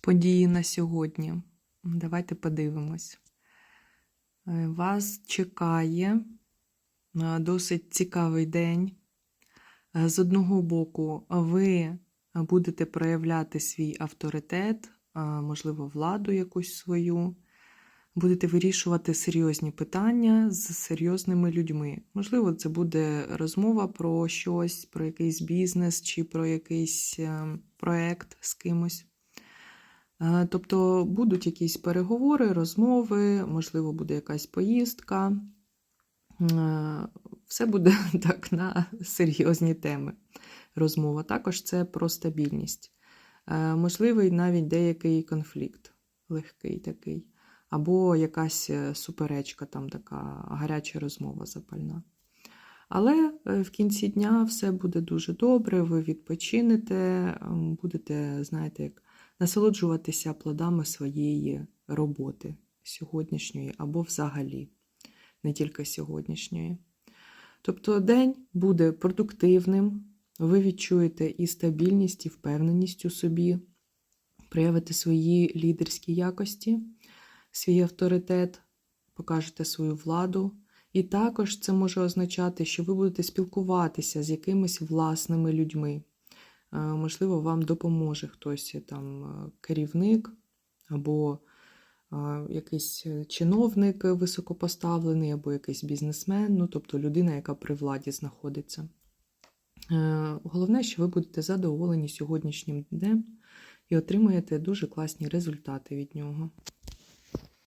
події на сьогодні. Давайте подивимось. Е, Вас чекає е, досить цікавий день. Е, З одного боку, ви будете проявляти свій авторитет, можливо, владу якусь свою. Будете вирішувати серйозні питання з серйозними людьми. Можливо, це буде розмова про щось, про якийсь бізнес чи про якийсь е, проект з кимось. Е, Тобто будуть якісь переговори, розмови, можливо, буде якась поїздка. Е, Все буде так на серйозні теми. Розмова. Також це про стабільність. Е, Можливий навіть деякий конфлікт, легкий такий, або якась суперечка, там така гаряча розмова запальна. Але в кінці дня все буде дуже добре, ви відпочинете, будете, знаєте, як насолоджуватися плодами своєї роботи сьогоднішньої або взагалі, не тільки сьогоднішньої. Тобто день буде продуктивним, ви відчуєте і стабільність, і впевненість у собі, проявите свої лідерські якості, свій авторитет, покажете свою владу. І також це може означати, що ви будете спілкуватися з якимись власними людьми. Можливо, вам допоможе хтось е, там е, керівник або якийсь е, чиновник високопоставлений, або якийсь бізнесмен, ну тобто людина, яка при владі знаходиться. Головне, що ви будете задоволені сьогоднішнім днем і отримаєте дуже класні результати від нього.